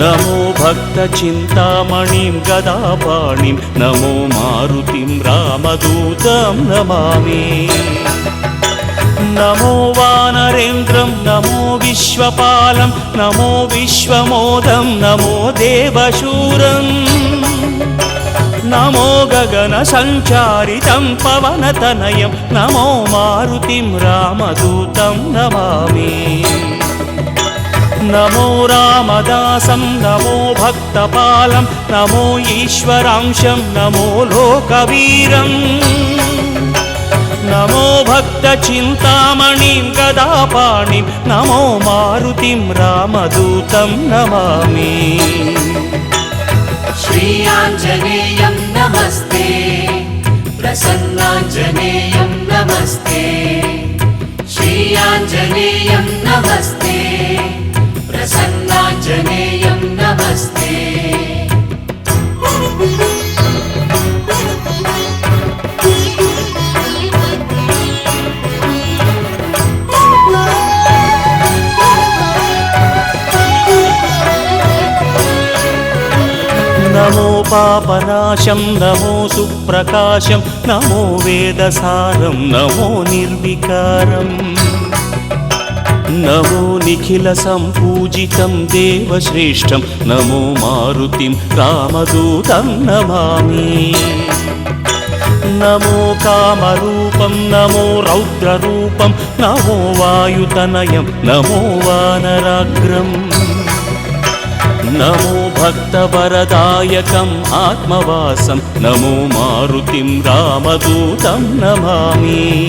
నమో భక్త చింతామణిం గదాపాణిం నమో మారుతిం రామదూతం నమామి. నమో వానరేంద్రం నమో విశ్వపాలం నమో విశ్వమోదం నమో దేవశూరం. నమో గగన సంచారితం పవనతనయం నమో మారుతిం రామదూతం నమామి. నమో రామదాసం నమో భక్తపాలం నమో ఈశ్వరాంశం నమో లోకవీరం నమో భక్త చింతామణిం గదాపాణిం నమో మారుతిం రామదూతం నమామి श्रीयाञ्जनेयं नमस्ते प्रसन्नाञ्जनेयं नमस्ते श्रीयाञ्जनेयं नमस्ते प्रसन्नाञ्जनेयं नमस्ते నమో పాపనాశం నమో సుప్రకాశం నమో వేదసారం నమో నిర్వికారం నమో నిఖిల సంపూజితం దేవశ్రేష్టం నమో మారుతిం రామదూతం నమామి. నమో కామరూపం నమో రౌద్రరూపం నమో వాయుతనయం నమో వానరాగ్రం. నమో భక్తవరదాయకం ఆత్మవాసం నమో మారుతిం రామదూతం నమామి.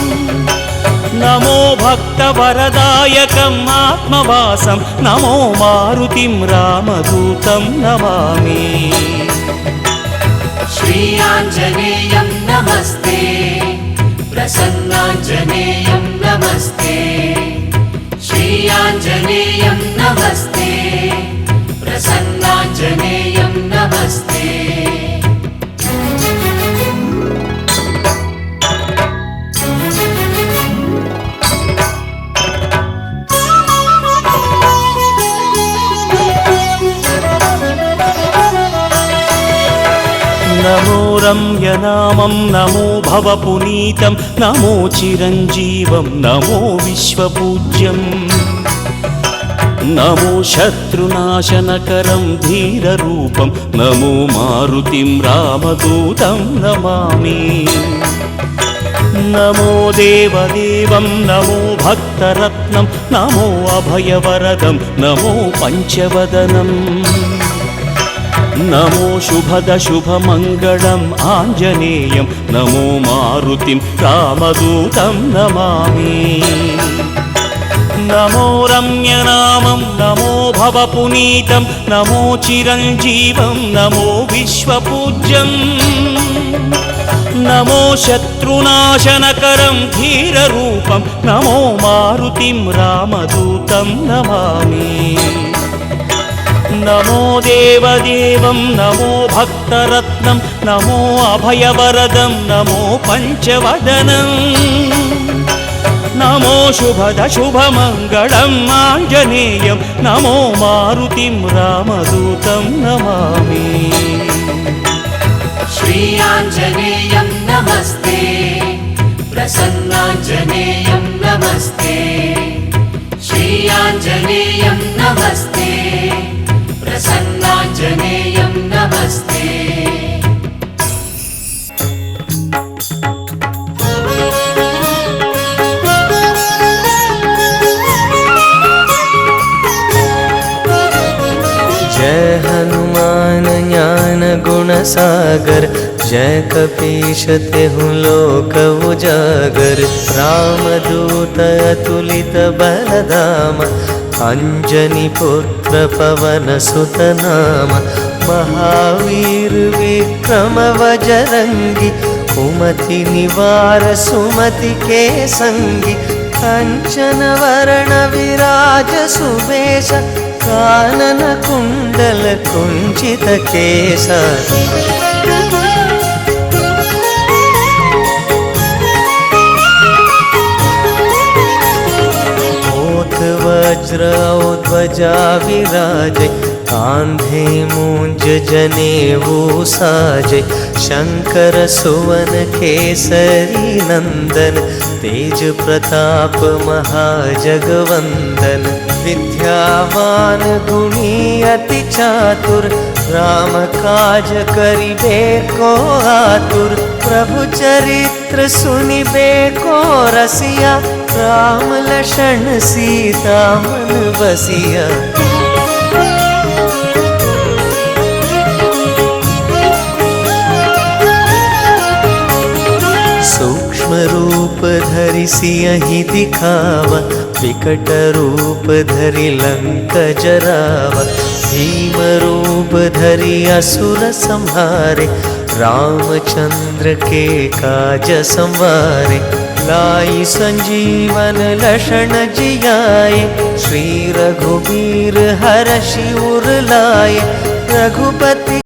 నమో భక్త వరదాయకం ఆత్మవాసం నమో మారుతిం రామదూతం నమామి శ్రీ ఆంజనేయం నమస్తే ప్రసన్నాంజనేయం నమస్తే శ్రీ ఆంజనేయం నమస్తే ప్రసన్నాంజనేయం నమస్తే నమో రమ్యనామం నమో భవపునీతం నమో చిరంజీవం నమో విశ్వపూజ్యం నమో శత్రునాశనకరం ధీరరూపం నమో మారుతిం రామదూతం నమామి నమో దేవదేవం నమో భక్తరత్నం నమో అభయవరదం నమో పంచవదనం నమో శుభద శుభమంగళం ఆంజనేయం. నమో మారుతిం రామదూతం నమామి. నమో రమ్యనామం నమో భవపునీతం నమో చిరంజీవం నమో విశ్వపూజ్యం. నమో శత్రునాశనకరం ధీరరూపం నమో మారుతిం రామదూతం నమామి. నమో దేవదేవం నమో భక్తరత్నం నమో అభయవరదం నమో పంచవదనం నమో శుభద శుభమంగళం ఆంజనేయం నమో మారుతిం రామదూతం నమామి श्रीयाञ्जनेयं नमस्ते प्रसन्नाञ्जनेयं नमस्ते श्रीयाञ्जनेयं नमस्ते जय हनुमान ज्ञान गुण सागर जय कपीश तेहु लोक उजागर रामदूत अतुलित बलधाम అంజని పుత్ర పవన సుతనామ మహావీరు విక్రమ వజరంగి కుమతి నివార సుమతి కే కంచన వరణ విరాజ సుభేష కానన కుండల కుంచిత కేశ वज्र ध्वजा विराजय कान्धे मूञ्ज जनेऊ साजय। शङ्कर सुवन केसरी नन्दन तेज प्रताप महाजगवन्दन विद्यावान गुणी अति चातुर। राम काज करिबे को आतुर। प्रभु चरित्र सुनिबे को रसिया। राम लक्षण सीता मन बसिया। सूक्ष्म रूप धरि सियहि दिखावा विकट रूप धरि लंक जरावा। भीम रूप धरि असुर संहारे, रामचंद्र के काज संवारे। लाई संजीवन लक्षण श्री रघुबीर हर शिवर लाए रघुपति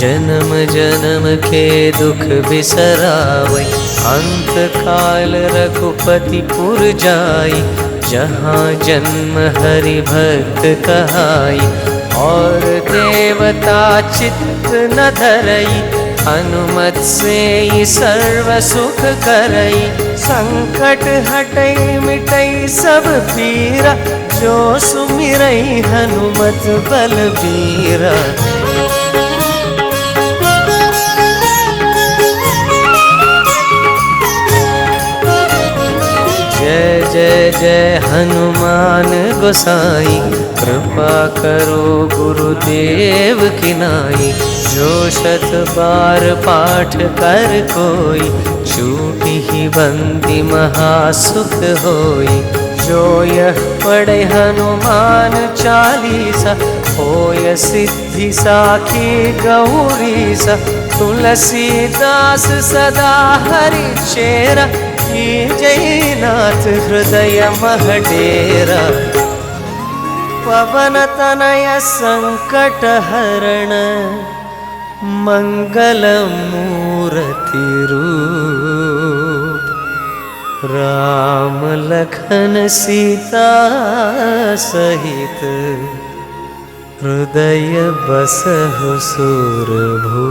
जन्म जन्म के दुख बिसरावै। अंत काल रघुपति पुर जाई, जहाँ जन्म हरि भक्त कहाई। और देवता चित्त न धरई, हनुमत से ही सर्व सुख करई। संकट हटई, मिटई सब पीरा, जो सुमिरई हनुमत बलबीरा। जय जय हनुमान गोसाई कृपा करो गुरुदेव की नाई। जो शत बार पाठ कर कोई छूटी ही बंदी महासुख होई। जो यह पढ़े हनुमान चालीसा होय सिद्धि साखी गौरी सा तुलसीदास सदा हरि चेरा जयिनाथ हृदय महडेरा। पवनतनय सङ्कटहरण मङ्गलमूरतिरु रामलखन सीतासहित हृदय बसहु सुरभू।